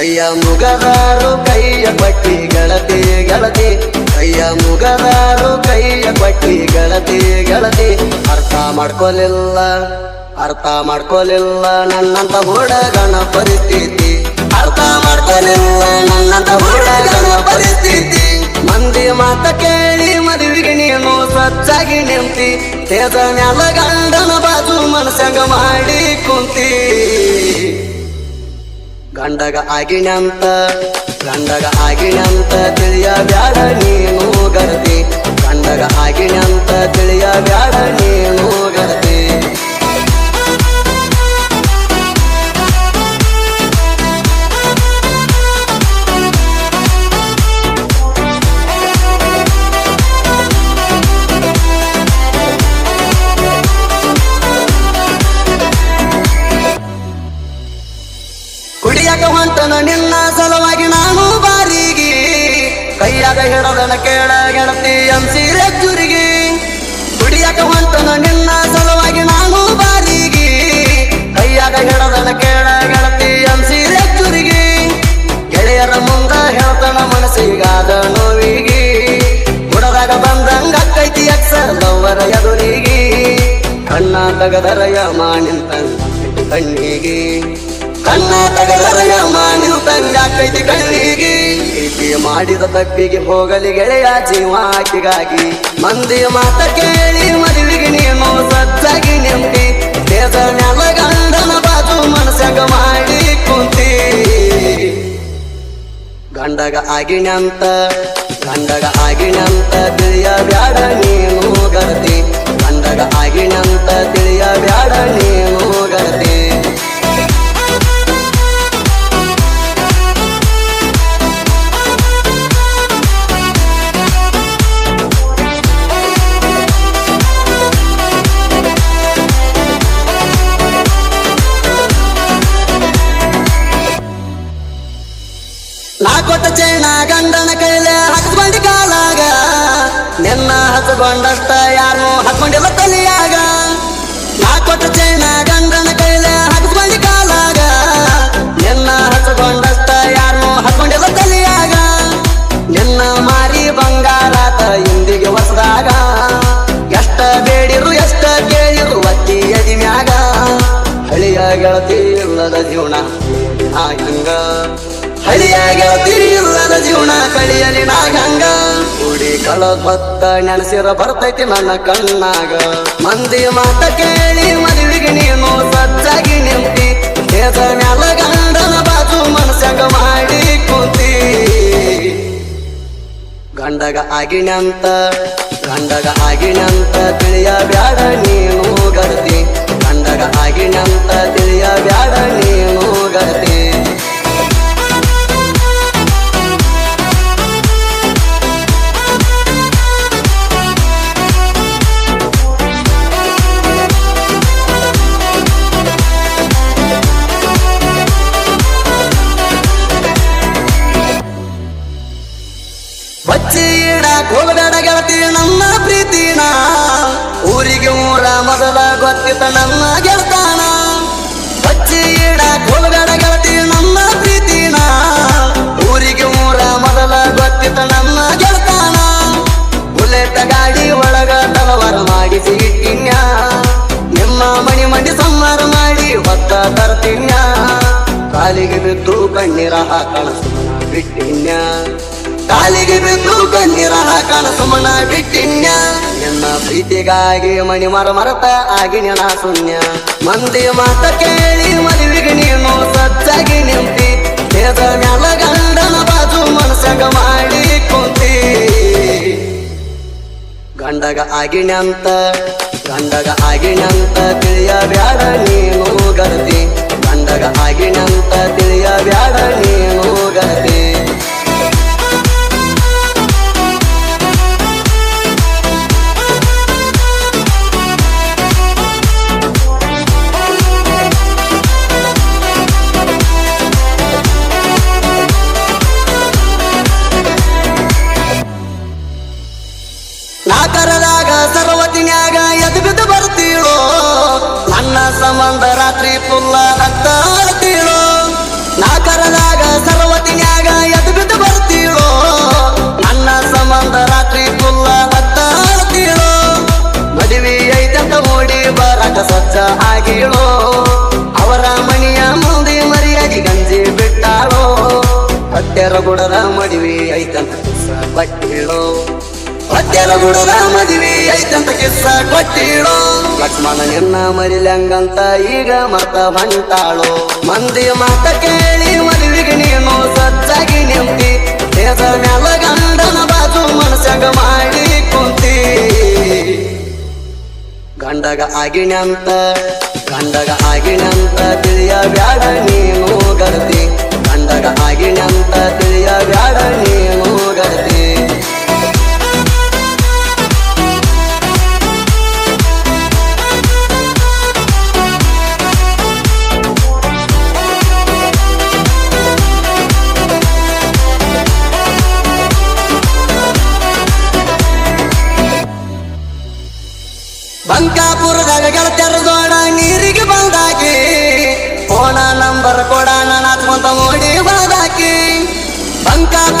ಕೈಯ ಮುಗದಾರು ಕೈಯ ಪಟ್ಟಿ ಗೆಳತಿ ಗೆಳತಿ ಕೈಯ ಮುಗದಾರು ಕೈಯ ಪಟ್ಟಿ ಗೆಳತಿ ಗಳತಿ ಅರ್ಥ ಮಾಡ್ಕೊಲಿಲ್ಲ ಅರ್ಥ ಮಾಡ್ಕೊಲಿಲ್ಲ ನನ್ನಂತ ಹುಡುಗನ ಪರಿಸ್ಥಿತಿ. ಅರ್ಥ ಮಾಡ್ಕೊಲಿಲ್ಲ ನನ್ನಂತ ಹುಡುಗನ ಪರಿಸ್ಥಿತಿ. ಮಂದಿ ಮಾತ ಕೇಳಿ ಮದುವೆಗೆ ನೀನು ಸಚ್ಚಾಗಿ ನಿಂತಿ. ತೇಜ ಮ್ಯಾಲ ಗಂಡನ ಬಾಜು ಮನಸ್ಸಂಗ ಮಾಡಿ ಕುಂತಿ. ಗಂಡಗ ಆಗಿನಂತ ಗಂಡಗ ಆಗಿನಂತ ತಿಳಿಯ ಬ್ಯಾಡ ನೀನು ಗರದಿ ಗಂಡಗ ಆಗಿನಂತ ತಿಳಿಯ ಬ್ಯಾಡ ನೀನು ಗರತಿ. ಕುಡಿಯಾಕ ನಿನ್ನ ಸಲುವಾಗಿ ನಾನು ಬಾರಿಗೆ. ಕೈಯಾಗ ಹಿಡದನ ಕೇಳ ಗೆಳತಿ ಅಂಸೀರೆ ಚುರಿಗೆ ಕುಡಿಯಕ ಹೊಂಟನ ನಿನ್ನ ಸಲುವಾಗಿ ನಾನು ಬಾರಿಗೆ. ಕೈಯಾಗ ಹಿಡದನ ಕೇಳ ಗೆಳತಿ ಸೀರೆ ಚುರಿಗೆ ಗೆಳೆಯರ ಮುಂದ ಹೇಳ್ತನ ಮನಸ್ಸಿಗಾದ ನೋವಿಗೆ. ಹುಡದಾಗ ಬಂದಂಗ ಕೈತಿ ಅಕ್ಸಲ್ಲವರ ಎದುರಿಗೆ. ಕಣ್ಣ ತಗದರಯ ಮಾನಿಂತ ಕಣ್ಣಿಗೆ. ಕಣ್ಣ ತಗದರಯ ಮಾನಿಂತ ಕೈತಿ ಕಣ್ಣಿಗೆ ಮಾಡಿದ ತಪ್ಪಿಗೆ ಹೋಗಲಿ ಗೆಳೆಯ ಜೀವ ಆಕೆಗಾಗಿ ಮಂದಿ ಮಾತ ಕೇಳಿ ಮದುವೆಗೆ ನೀನು ಸತ್ತಾಗಿ ನಿಂತಿ. ದೇಶ ಮ್ಯಾಲ ಗಂಡನ ಬಾಜು ಮನಸ್ಸಾಗ ಮಾಡಿ ಕುಂತಿ. ಗಂಡಗ ಆಗಿನಂತ ಗಂಡಗ ಆಗಿನಂತ ತಿಳಿಯ ಬ್ಯಾಡ ನೀನು ಗರ್ತಿ ಗಂಡಗ ಆಗಿನಂತ ತಿಳಿಯ ಬ್ಯಾಡ ನೀನು ಗರತಿ ಚೈನ ಗಂಡನ ಕೈಲೆ ಹಚ್ಕೊಂಡಿ ಕಾಲಾಗ. ನಿನ್ನ ಹಚ್ಕೊಂಡಷ್ಟ ಯಾರು ಹಾಕೊಂಡಿಲ್ಲ ತಲಿಯಾಗ. ನಾ ಕೊಟ್ಟ ಚೈನ ಗಂಡನ ಕೈಲೆ ಹಚ್ಕೊಂಡಿ ಕಾಲಾಗ. ನಿನ್ನ ಹಚ್ಕೊಂಡಷ್ಟ ಯಾರು ಹಾಕೊಂಡಿಲ್ಲ ತಲಿಯಾಗ. ನಿನ್ನ ಮಾರಿ ಬಂಗಾರಾತ ಇಂದಿಗೆ ಹೊಸದಾಗ. ಎಷ್ಟ ಬೇಡಿರು, ಎಷ್ಟ ಕೇಳಿರು ಅಕ್ಕಿ ಎದಿ ಮ್ಯಾಗ. ಹಳಿಯ ಗೆಳತಿ ಇಲ್ಲದ ಜೀವನ, ಆ ಹಳಿಯ ತಿರಿಯಿಲ್ಲದ ಜೀವನ ಕಳಿಯಲಿ ನಾ ಹಂಗ. ಕುಡಿ ಕಳದ್ ಭತ್ತ ನೆನಸಿರ ಬರ್ತೈತಿ ನನ್ನ ಕಣ್ಣಾಗ. ಮಂದಿ ಮಾತ ಕೇಳಿ ಮದುವೆಗೆ ನೀನು ಸಚ್ಚಾಗಿ ನಿಂತಿ. ದೇಶ ಮ್ಯಾಲ ಗಂಡನ ಬಾಜು ಮನಸ್ಸಾಗ ಮಾಡಿ ಕೂತಿ. ಗಂಡಗ ಆಗಿನಂತ ಗಂಡಗ ಆಗಿನಂತ ತಿಳಿಯ ಬ್ಯಾಡ ನೀನು ಗರ್ತಿ. ಗಂಡಗ ಆಗಿನಂತ ತಿಳಿಯ ಬ್ಯಾಡ ನೀನು ಗರತಿ. ಗೆಳತಿ ನನ್ನ ಪ್ರೀತಿನ, ಊರಿಗೆ ಊರ ಮೊದಲ ಗೊತ್ತಿತ ನನ್ನ ಗೆಳತಾನ. ಬಚ್ಚಿ ಗಿಡ ಹೋಗಬೇಡ ಗೆಳತಿ ನನ್ನ ಪ್ರೀತಿನ, ಊರಿಗೆ ಊರ ಮೊದಲ ಗೊತ್ತಿತ ನನ್ನ ಗೆಳತಾನ. ಬುಲೆಟ್ ಗಾಡಿ ಒಳಗ ತಲವಾರ ಮಾಡಿಸಿ ಇಟ್ಟಿನ್ಯ. ನಿಮ್ಮ ಮಣಿ ಮಂಡಿ ಸಂಹಾರ ಮಾಡಿ ಹೊತ್ತ ತರ್ತಿನ್ಯ. ಕಾಲಿಗೆ ಬಿದ್ದು ಕಣ್ಣೀರ ಹಾಕಣ, ಬಿಟ್ಟಿನ್ಯ. ಕಾಲಿಗೆ ಬಿದ್ದು ಕಣ್ಣೀರ ಸುಮನ ಬಿಟ್ಟಿನ್ಯ. ನಿನ್ನ ಪ್ರೀತಿಗಾಗಿ ಮಣಿ ಮರ ಮರತ ಆಗಿ ನೆನ ಶೂನ್ಯ. ಮಂದಿ ಮಾತ ಕೇಳಿ ಮದುವೆಗೆ ನೀನು ಸಚ್ಚಾಗಿ ನಿಂತಿ. ದೇಶ ಮ್ಯಾಲ ಗಂಡನ ಬಾಜು ಮನಸ್ಸಾಗ ಮಾಡಿ ಕುಂತಿ. ಗಂಡಗ ಆಗಿನಂತ ಗಂಡಗ ಆಗಿನಂತ ತಿಳಿಯ ಬ್ಯಾಡ ನೀನು ಗರತಿ ಗಂಡಗ ಆಗಿನಂತ ತಿಳಿಯ ಬ್ಯಾಡ ರಾತ್ರಿ ಪುಲ್ಲ ಅಂತ ಅಳ್ತೀಳೋ ನಾ ಕರದಾಗ ಸರ್ವತಿನ್ಯಾಗ ಎದ್ದು ಬಿದ್ದು ಬರ್ತೀಳೋ ಅನ್ನ ಸಂಬಂಧ ರಾತ್ರಿ ಪುಲ್ಲ ಅಂತ ಅಳ್ತೀಳೋ ಮದುವೆ ಐತಂತ ಓಡಿ ಬರಕ ಸ್ವಚ್ಛ ಆಗಿಳೋ ಅವರ ಮಣಿಯ ಮುಂದೆ ಮರಿಯಾಗಿ ಗಂಜಿ ಬಿಟ್ಟಾಳೋ ಹತ್ಯರ ಗುಡರ ಮಡಿವಿ ಐತಂತ ಬಟ್ಟಿಳೋ ಹತ್ತೆರ ಗುಡದ ಮದುವೆ ಐತಂತ ಕಿಸ್ಸ ಕೊಟ್ಟಿಡೋ ಲಕ್ಷ್ಮಣ ನಿನ್ನ ಮರಿಲಂಗಂತ ಈಗ ಮತ ಬಂಟಾಳು ಮಂದಿ ಮಾತ ಕೇಳಿ ಮದುವೆಗೆ ನೀನು ಸಜ್ಜಾಗಿ ನಿಂತಿ. ದೇದ ಮ್ಯಾಲ ಗಂಡನ ಬಾಜು ಮನಸ್ಸಾಗ ಮಾಡಿ ಕುಂತಿ. ಗಂಡಗ ಆಗಿನಂತ ಗಂಡಗ ಆಗಿನಂತ ತಿಳಿಯ ಬ್ಯಾಡ ನೀನು ಗರ್ತಿ ಗಂಡಗ ಆಗಿನಂತ का